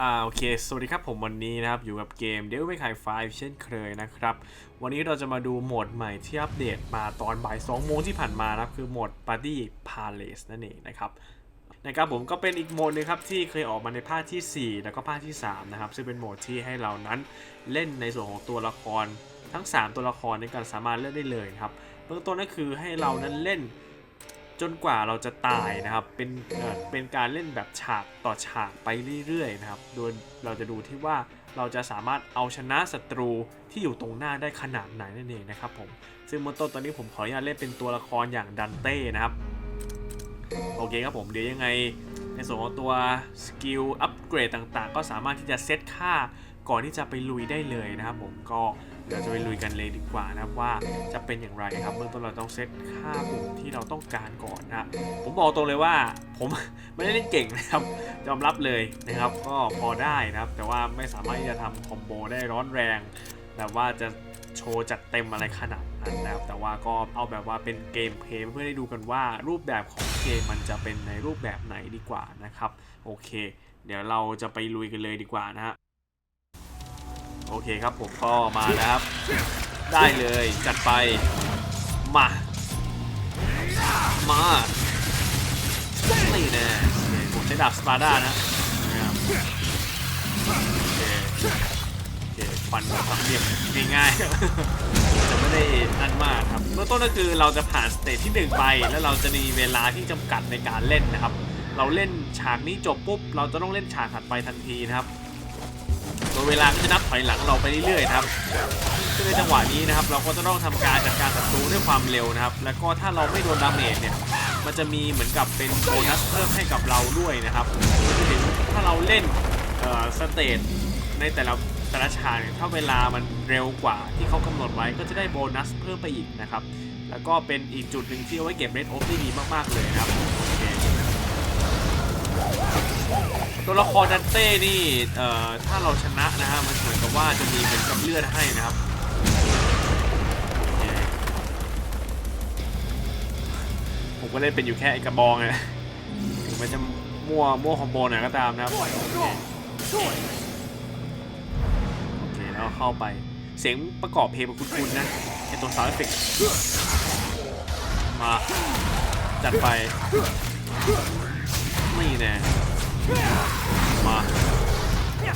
อ่าโอเค สวัสดีครับผมวันนี้นะครับ อยู่กับเกม Devil May Cry 5เช่นเคยนะครับ วันนี้เราจะมาดูโหมดใหม่ที่อัปเดตมาตอนบ่าย2โมงที่ผ่านมานะครับ คือโหมด Party Palace นั่นเองนะครับนะครับผมก็เป็นอีกโหมดหนึงครับที่เคยออกมาในภาคทีสี่ 4 แล้วก็ภาคที่ 3 นะครับ ซึ่งเป็นโหมดที่ให้เรานั้นเล่นในส่วนของตัวละครทั้ง 3 ตัวละครในการสามารถเล่นได้เลยครับเบื้องต้นก็คือให้เรานั้นเล่น จนกว่าเราจะตายนะครับ เป็นเป็นการเล่นแบบฉากต่อฉากไปเรื่อยๆนะครับ โดยเราจะดูที่ว่าเราจะสามารถเอาชนะศัตรูที่อยู่ตรงหน้าได้ขนาดไหนนั่นเองนะครับผม ซึ่งเบื้องต้นตอนนี้ผมขออนุญาตเล่นเป็นตัวละครอย่างดันเต้นะครับ โอเคครับผมเดี๋ยวยังไงในส่วนของตัวสกิลอัปเกรดต่างๆ ก็สามารถที่จะเซตค่าก่อนที่จะไปลุยได้เลยนะครับผมก็ เดี๋ยวจะไปลุยกันเลยดีกว่านะครับว่าจะเป็นอย่างไรครับเบื้องต้นเราต้องเซตค่าปุ่มที่เราต้องการก่อนนะผมบอกตรงเลยว่าผมไม่ได้เล่นเก่งนะครับยอมรับเลยนะครับ ก็พอได้นะครับ แต่ว่าไม่สามารถที่จะทำคอมโบได้ร้อนแรงแบบว่าจะโชว์จัดเต็มอะไรขนาดนั้นนะครับ แต่ว่าก็เอาแบบว่าเป็นเกมเพลย์เพื่อให้ดูกันว่ารูปแบบของเกมมันจะเป็นในรูปแบบไหนดีกว่านะครับ โอเค เดี๋ยวเราจะไปลุยกันเลยดีกว่านะฮะ โอเคครับผมก็มาแล้วครับ ได้เลยจัดไป มา มานี่แน่ผมใช้ดาบสปาร์ด้านะนะครับโอเคโอเคฟันแบบสามเหลี่ยมง่ายๆจะไม่ได้นั่นมากครับเริ่มต้นก็คือเราจะผ่านสเตจที่1ไป แล้วเราจะมีเวลาที่จำกัดในการเล่นนะครับ เราเล่นฉากนี้จบปุ๊บ เราจะต้องเล่นฉากถัดไปทันทีนะครับ โดยเวลาก็จะนับถอยหลังเราไปเรื่อยๆนะครับซึ่งในจังหวะนี้นะครับเราก็จะต้องทำการจัดการศัตรูด้วยความเร็วนะครับ แล้วก็ถ้าเราไม่โดนดาเมจเนี่ยมันจะมีเหมือนกับเป็นโบนัสเพิ่มให้กับเราด้วยนะครับรวมไปถึงถ้าเราเล่นสเตจในแต่ละแต่ละฉากเนี่ยถ้าเวลามันเร็วกว่าที่เขากำหนดไว้ก็จะได้โบนัสเพิ่มไปอีกนะครับ แล้วก็เป็นอีกจุดหนึ่งที่เอาไว้เก็บเรดโอฟได้ดีมากๆเลยนะครับโอเค ตัวละครดันเต้นี่ เอ่อ ถ้าเราชนะนะฮะ มันเหมือนกับว่าจะมีเป็นกับเลือดให้นะครับ ผมก็เล่นเป็นอยู่แค่ไอกระบองไงถึงมันจะมั่วมั่วคอมโบหน่อยก็ตามนะครับ โอเค แล้วเข้าไป เสียงประกอบเพลงมันคุ้นๆนะไอตัวซาวด์เอฟเฟกต์มา จัดไปนี่แน่ มา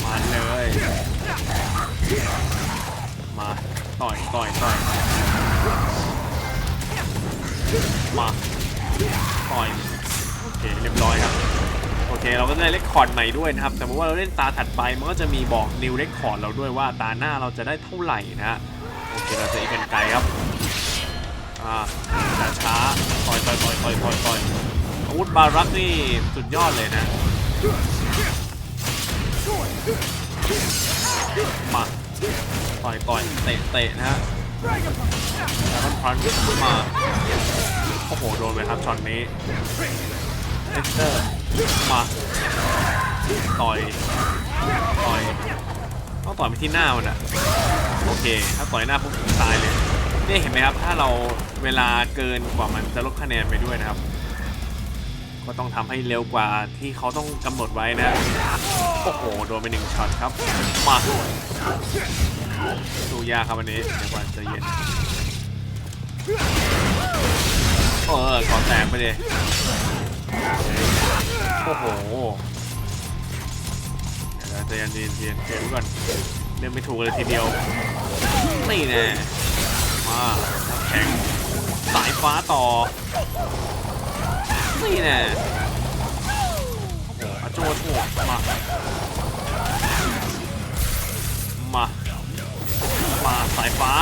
มาเลย มา ต่อย ต่อย ต่อย มา ต่อย โอเค เรียบร้อยครับ โอเค เราก็ได้เลคคอร์ดใหม่ด้วยนะครับ แต่ว่าเราเล่นตาถัดไป มันก็จะมีบอกนิวเลคคอร์ดเราด้วยว่าตาหน้าเราจะได้เท่าไหร่นะฮะ โอเค เราจะอีกกันไกลครับ อ่าช้าต่อย ต่อย ต่อย ต่อย ต่อย ต่อยอาวุธบารักนี่สุดยอดเลยนะ มาต่อยต่อยเตะเตะนะฮะแล้วก็พันขึ้นมาโอ้โหโดนไปครับช็อตนี้เลสเตอร์มาต่อยต่อยต้องต่อยไปที่หน้ามันอะโอเค ถ้าต่อยหน้าปุ๊บตายเลยนี่เห็นไหมครับ ถ้าเราเวลาเกินกว่ามันจะลดคะแนนไปด้วยนะครับ ก็ต้องทำให้เร็วกว่าที่เขาต้องกำหนดไว้นะ โอ้โห โดนไปหนึ่งช็อตครับ มาดูยากครับวันนี้เดี๋ยวก่อนใจะเย็นเออก่อแตกไปเลยโอ้โหเดี๋ยวใจเย็นเย็นเย็นเกมก่อนเล่นไม่ถูกเลยทีเดียว นี่แน่มาแข็งสายฟ้าต่อ นี่แน่อาโจโถมา มา มาสายฟ้า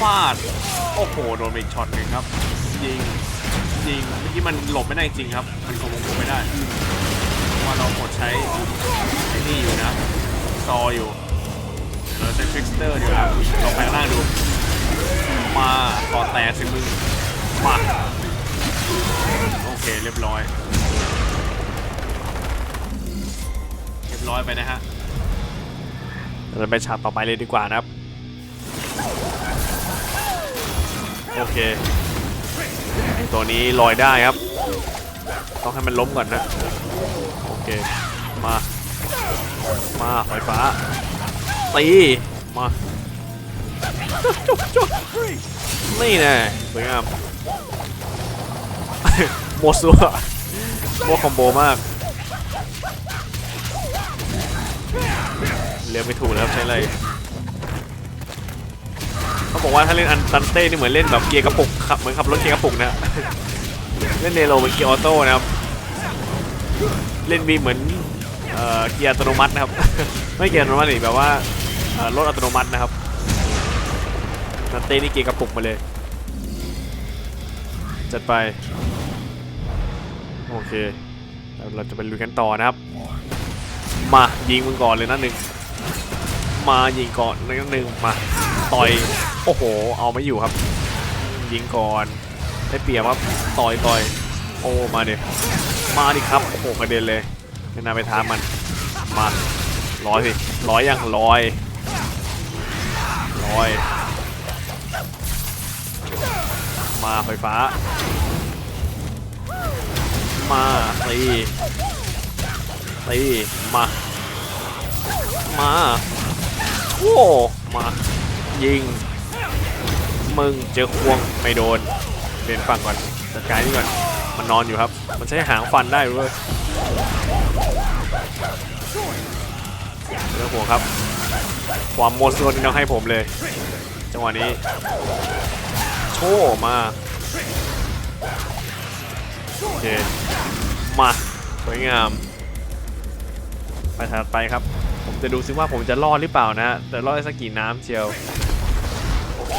ฟาด โอ้โห โดนไปอีกช็อตหนึ่งครับ ยิง ยิง เมื่อกี้มันหลบไม่ได้จริงครับ มันคงหลบไม่ได้ ว่าเราหมดใช้ไอ้นี่อยู่นะ ซออยู่ เราจะทริกสเตอร์อยู่ครับลองแปลงร่างดู มาต่อแตกสิมึงมา เคเรียบร้อย เรียบร้อยไปนะฮะเราไปฉากต่อไปเลยดีกว่านะครับ โอเคตัวนี้ลอยได้ครับ ต้องให้มันล้มก่อนนะ โอเค มา มาไฟฟ้าตีมาจบจบจุ๊บนี่แน่สวยงาม โมซัวโมคอมโบมากเรียกไม่ถูกแล้วครับใช้อะไรเขาบอกว่าถ้าเล่นอันตันเต้นี่เหมือนเล่นแบบเกียร์กระปุกขับเหมือนขับรถเกียร์กระปุกนะเล่นเนโรเป็นเกียร์ออโต้นะครับเล่นบีเหมือนเกียร์อัตโนมัตินะครับไม่เกียร์อัตโนมัติหรอแบบว่ารถอัตโนมัตินะครับนันเต้นี่เกียร์กระปุกมาเลย จัดไป โอเคแล้วเราจะไปลุยกันต่อนะครับ มายิงมึงก่อนเลยนะหนึ่งมายิงก่อนเลยนะหนึ่งมาต่อยโอ้โห เอาไม่อยู่ครับ ยิงก่อนได้เปรียบครับต่อยต่อยโอ้มาเดิมาดิครับโอ้โหกระเด็นเลยไม่น่าไปท้ามันมาร้อยสิร้อยยังร้อยร้อยมาไฟฟ้า มาตีตีมา มาโอ้มา ยิง มึงเจอควงไม่โดนเดินฝั่งก่อนจัดการนี่ก่อน มันนอนอยู่ครับ มันใช้หางฟันได้เว้ยเรื่องห่วครับ ความโมดโซนที่น้องให้ผมเลย จังหวะนี้ โชว์มาโอเค มา สวยงาม ไปถัดไปครับ ผมจะดูซิว่าผมจะรอดหรือเปล่านะฮะแต่รอดได้สักกี่น้ำเชียว โอเค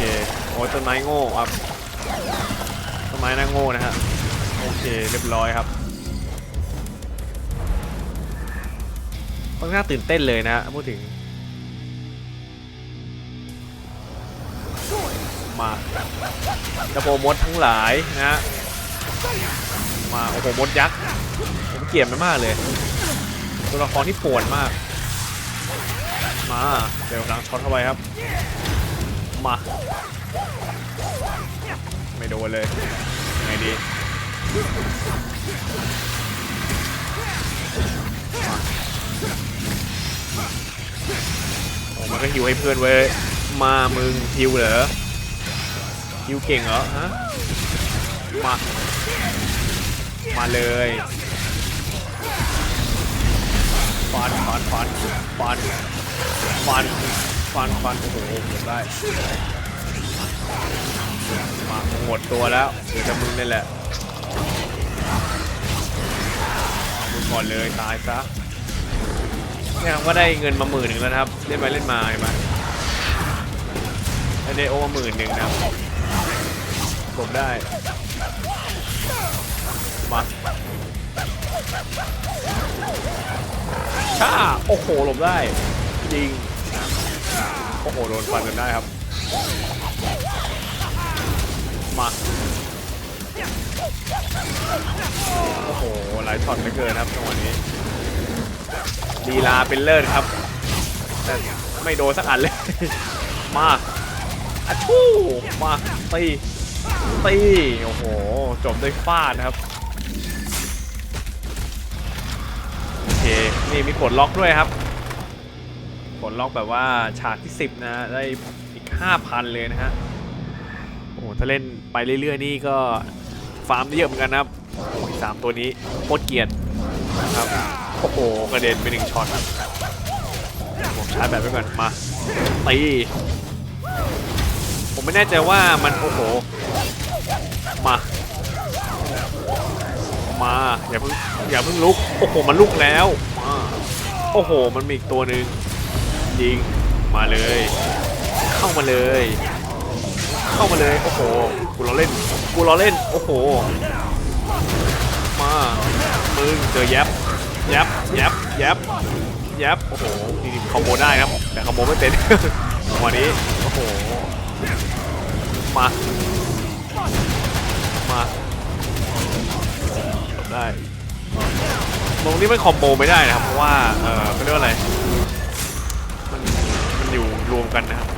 โอ้ต้นไม้โง่ครับต้นไม้น่าโง่นะฮะ โอเค เรียบร้อยครับค่อนข้างตื่นเต้นเลยนะฮะพูดถึง มาจะโปรมดทั้งหลายนะฮะ มาโอ้โหมดยักษ์ผมเกลียดมันมากเลยตัวละครที่ปวนมาก มาเดี๋ยวลังช็อตเข้าไปครับ มา ไม่โดนเลยยังไงดีมาโอ้มันก็ฮิวให้เพื่อนเว้ยมามึงฮิวเหรอฮิวเก่งเหรอฮะมา มาเลยฟันฟันฟันฟันฟันฟันฟันโอ้โหได้มาหมดตัวแล้วเดี๋ยวจะมึงนี่แหละมึงก่อนเลยตายซะเนี่ยก็ได้เงินมาหมื่นหนึ่งแล้วนะครับเล่นไปเล่นมาเห็นไหมได้โอมาหมื่นหนึ่งนะครับผมได้ มาช่าโอ้โหหลบได้จริงโอ้โหโดนฟันกันได้ครับ มาโอ้โหหลายช็อตเหลือเกินครับจังหวะนี้ลีลาเป็นเลิศครับแต่ไม่โดนสักอันเลย มาอะทู่มาตีตีโอ้โหจบด้วยฟาดนะครับ เค นี่มีปลดล็อกด้วยครับปลดล็อกแบบว่าฉากที่ 10 นะได้อีก 5,000 เลยนะฮะ โอ้โหถ้าเล่นไปเรื่อยๆ นี่ก็ฟาร์มได้เยอะเหมือนกันนะครับ โอ้ยสามตัวนี้โคตรเกียดนะครับ โอ้โห กระเด็นไปหนึ่งช็อตครับผมชาร์จแบบไว้ก่อน มาตีผมไม่แน่ใจว่ามัน โอ้โห มา มาอย่าเพิ่งอย่าเพิ่งลุกโอ้โหมันลุกแล้วมาโอ้โห มันมีอีกตัวหนึ่งยิงมาเลย เข้ามาเลย เข้ามาเลยโอ้โหกูรอเล่นกูรอเล่นโอ้โห มามึงเจอแยบแยบแยบแยบแยบโอ้โหนี่คอมโบได้ครับ แต่คอมโบไม่เป็น วันนี้โอ้โหมามา ได้ตรงนี้มันคอมโบไม่ได้นะครับ เพราะว่าเออเขาเรียกว่าอะไรมันมันอยู่รวมกันนะครับ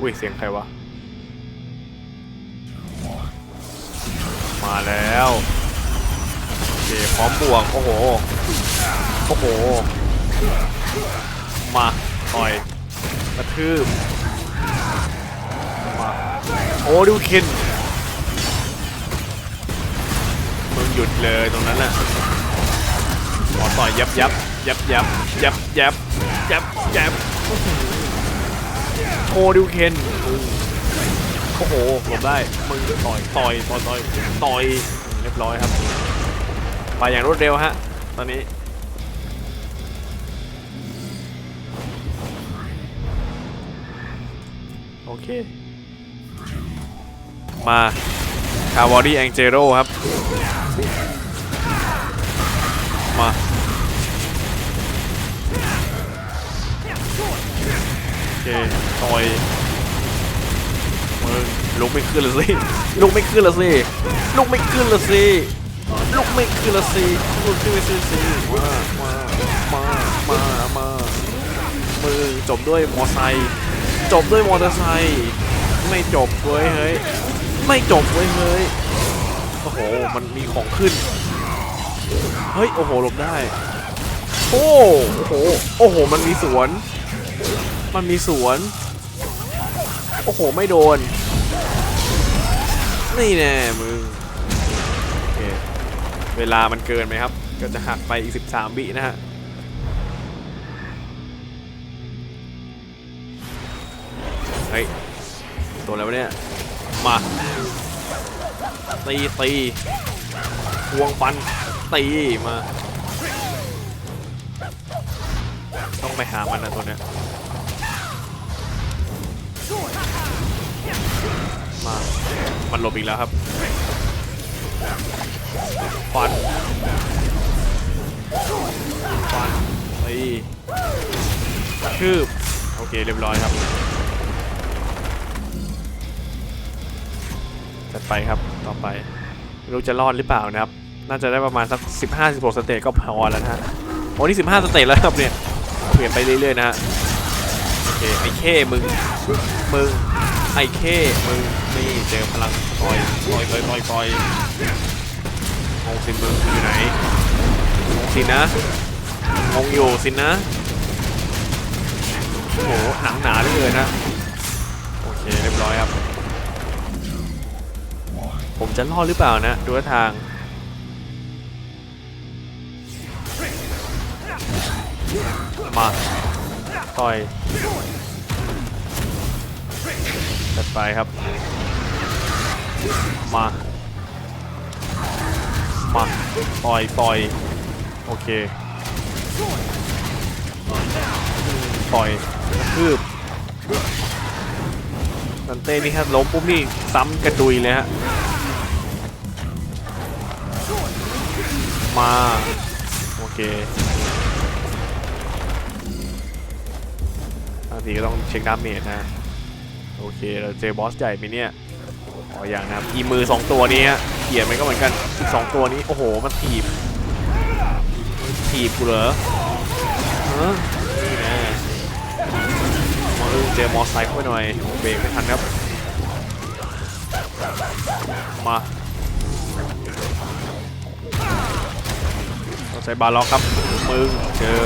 อุ้ยเสียงใครวะ มาแล้วโอเคพร้อมบวก โอ้โห โอ้โห มาต่อยกระทืบ อ้ดูคินมึงหยุดเลยตรงนั้นน่ะขอต่อยยับยับยับยับยับยับยับยับโอ้ดูเคนโอ้โหหลบได้มึงต่อยต่อยต่อยต่อยต่อยเรียบร้อยครับไปอย่างรวดเร็วฮะตอนนี้โอเค มาคาวอดี้แองเจโร่ครับ มาโอเคต่อยมึงลุกไม่ขึ้นเลยสิลุกไม่ขึ้นเลยสิลุกไม่ขึ้นเลยสิลุกไม่ขึ้นเลยสิลุกขึ้นเลยสิสิมามามามามามือจบด้วยมอไซค์จบด้วยมอเตอร์ไซค์ไม่จบเว้ยเฮ้ย ไม่จบเว้ยเฮ้ยโอ้โห มันมีของขึ้น เฮ้ย โอ้โห หลบได้ โอ้โห โอ้โห มันมีสวน มันมีสวน โอ้โห ไม่โดน นี่แน่มึงโอเค เวลามันเกินไหมครับ ก็จะหักไปอีก 13วินะฮะเฮ้ย ตัวอะไรวเนี่ย มาตีตีควงฟันตีมา ต้องไปหามันนะตัวเนี้ยมา มันหลบอีกแล้วครับฟันฟันตีคืบโอเคเรียบร้อยครับ จัดไปครับต่อไปไม่รู้จะรอดหรือเปล่านะครับ น่าจะได้ประมาณสัก 15-16 สเตจก็พอแล้วนะฮะโอ้นี่ 15 สเตจแล้วครับเนี่ยเปลี่ยนไปเรื่อยๆนะฮะโอเคไอ้เข้มึงมึงไอ้เข้มึงนี่เจอพลังต่อยต่อยต่อยต่อยต่อยงงสิมึงอยู่ไหนงงสินะงงอยู่สินะโอ้โหหนังหนาเหลือเกินนะโอเคเรียบร้อยครับ ผมจะรอดหรือเปล่านะ ดูท่าทาง มา ต่อยจัดไปครับ มา มา ต่อยต่อย โอเค ต่อยกระทืบนันเต้นี่ครับล้มปุ๊บนี่ซ้ำกระดุยเลยฮะ มา โอเคบางทีก็ต้องเช็คดาเมจนะ โอเค เราเจอบอสใหญ่ไหมเนี่ยอ๋ออย่างนะอีมือสองตัวนี้เขียนมันก็เหมือนกันอีกสองตัวนี้ โอ้โห มันถีบ ถีบกูเหรอฮะนี่น่มออเจอมอไซค์เข้าไปหน่อยเบรกไม่ทันครับ มา ใช้บาล็อกครับมึงเจอ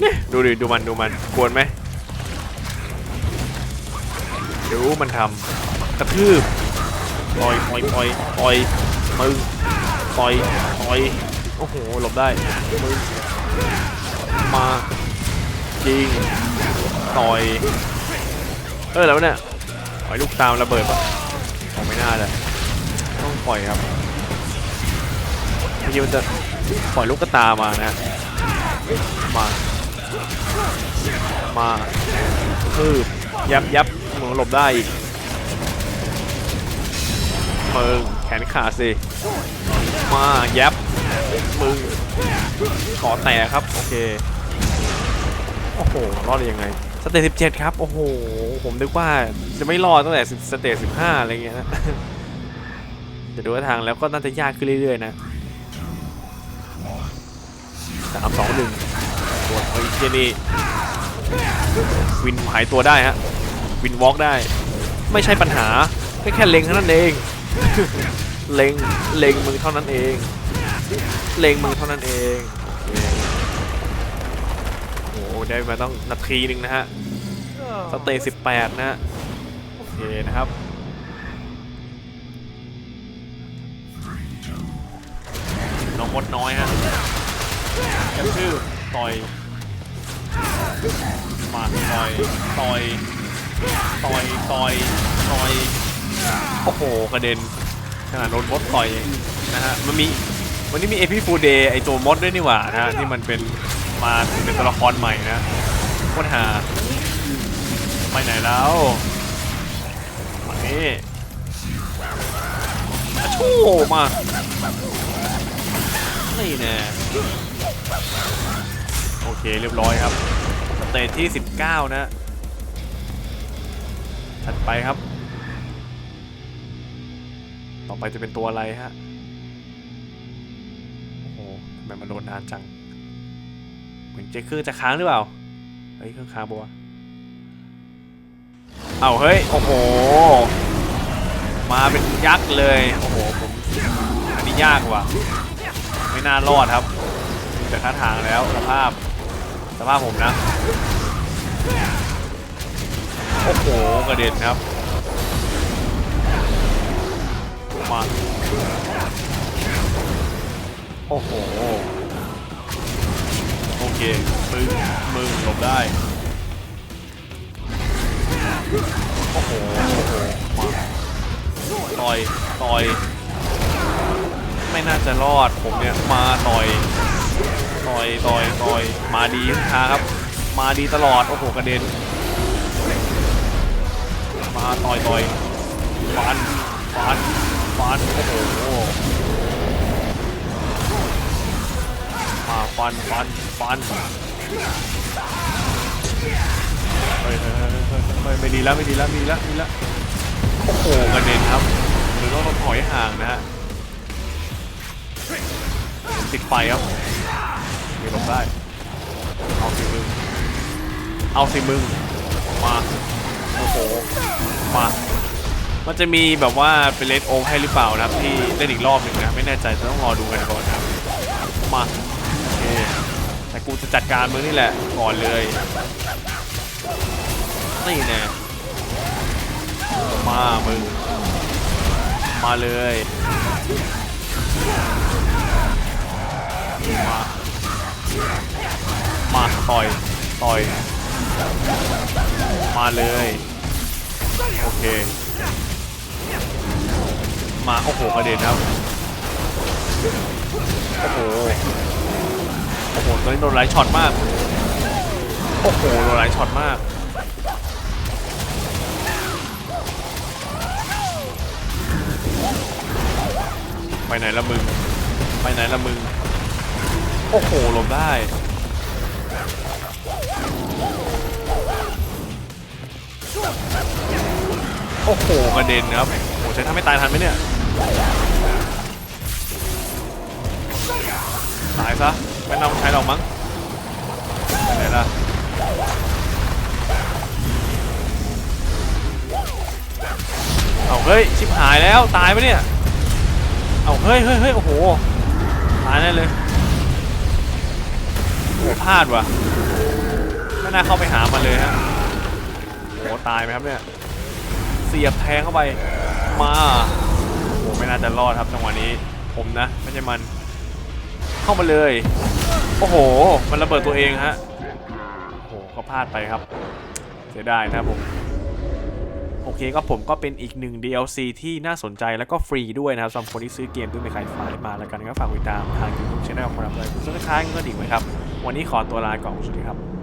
เนี่ยดูดิดูมันดูมันกวนไหมดูมันทำกระทืบปล่อยปล่อยปล่อยปล่อยมึงปล่อยปล่อยโอ้โหหลบได้มึงมายิงต่อยเออแล้วเนี่ยปล่อยลูกตามระเบิดปะไม่น่าเลยต้องปล่อยครับ มื่อกี้มันจะปล่อยลูกกระตามานะมา มาคือยับยับมึงหลบได้อีกมึงแขนขาสิ มายับมึงขอแตะครับ โอเค โอ้โห รอดได้ยังไง สเตจ17ครับ โอ้โห ผมนึกว่าจะไม่รอดตั้งแต่สเตจ15อะไรเงี้ยนะแต่ดูท่าทางแล้วก็น่าจะยากขึ้นเรื่อยๆนะ สามสองหนึ่งตัวเฮ้ยเจนี่วินหายตัวได้ฮะ วินวอล์กได้ ไม่ใช่ปัญหาก็แค่เล็งเท่านั้นเอง เล็งเล็งมึงเท่านั้นเอง เล็งมึงเท่านั้นเองโอเคโอ้โหได้มาต้องนาทีหนึ่งนะฮะสเตย์สิบแปดนะฮะโอเคนะครับน้องมดน้อยฮะ แค่ชื่อต่อยมาต่อยต่อยต่อยต่อยต่อยโอ้โหกระเด็นขนาดโดนมดต่อยนะฮะมันมีวันนี้มีเอพิฟูเดย์ไอตัวมดด้วยนี่หว่านะฮะที่มันเป็นมาเป็นตัวละครใหม่นะคตรหาไปไหนแล้วมานี่ชูมานี่แน่ เคเรียบร้อยครับ สเตจที่ 19 นะ ถัดไปครับ ต่อไปจะเป็นตัวอะไรฮะ โอ้โหทำไมมันโดนนานจัง เหมือนเจเครื่องจะค้างหรือเปล่า เฮ้ยเครื่องค้างบัวเอาเฮ้ย โอ้โห มาเป็นยักษ์เลย โอ้โห ผมอันนี้ยากว่ะ ไม่น่ารอดครับจากท่าทางแล้วสภาพ ภาพผมนะ โอ้โห กระเด็นครับมาโอ้โห โอเค มึง มึงหลบได้ โอ้โห โอ้โห มาต่อย ต่อย ไม่น่าจะรอดผมเนี่ย มาต่อย ต่อยต่อยต่อยมาดีครับ มาดีตลอด โอ้โหกระเด็น มาต่อยต่อยฟันฟันฟันโอ้โหมาฟันฟันฟันเฮ้ยเฮ้ยเฮ้ยไม่ดีแล้วไม่ดีแล้วมีแล้วมีแล้วโอ้โหกระเด็นครับหรือต้องถอยห่างนะฮะติดไฟครับ เดี๋ยวลงได้ เอาสิมึง เอาสิมึง มา โอ้โห มา มันจะมีแบบว่าเป็นเลดโอมให้หรือเปล่านะครับ ที่เล่นอีกรอบหนึ่งนะ ไม่แน่ใจจะต้องรอดูกันก่อนนะครับ มา โอเค แต่กูจะจัดการมึงนี่แหละ ก่อนเลย นี่แน่มา มึง มาเลย มา มาต่อยต่อย มาเลย โอเค มาโอ้โหกระเด็นครับ โอ้โห โอ้โหตัวนี้โดนไลท์ช็อตมาก โอ้โหโดนไลท์ช็อตมากไปไหนละมึง ไปไหนละมึง โอ้โหหลบได้ โอ้โหกระเด็นครับโอ้ใช้ทำให้ตายทันไหมเนี่ย ตายซะ ไม่ต้องใช้หรอกมั้งไหนล่ะเอาเฮ้ย ชิบหายแล้ว ตายปะเนี่ย เอาเฮ้ยเฮ้ยเฮ้ยโอ้โห ตายแน่เลย พลาดว่ะไม่น่าเข้าไปหามันเลยฮะโอ้ตายไหมครับเนี่ย เสียบแทงเข้าไป มาโอ้ไม่น่าจะรอดครับจังหวะนี้ ผมนะไม่ใช่มัน เข้ามาเลย โอ้โห มันระเบิดตัวเองฮะ โอ้โหก็พลาดไปครับ เสียดายนะผมโอเคก็ผมก็เป็นอีกหนึ่ง DLC ที่น่าสนใจแล้วก็ฟรีด้วยนะครับสำหรับคนที่ซื้อเกมด้วยไม่ขายฝายมาแล้วกันก็ฝากติดตามทาง YouTube Channel ของเราเลยคุณซื้อค้ายเงินอีกไหมครับ วันนี้ขอตัวลาก่อนสวัสดีครับ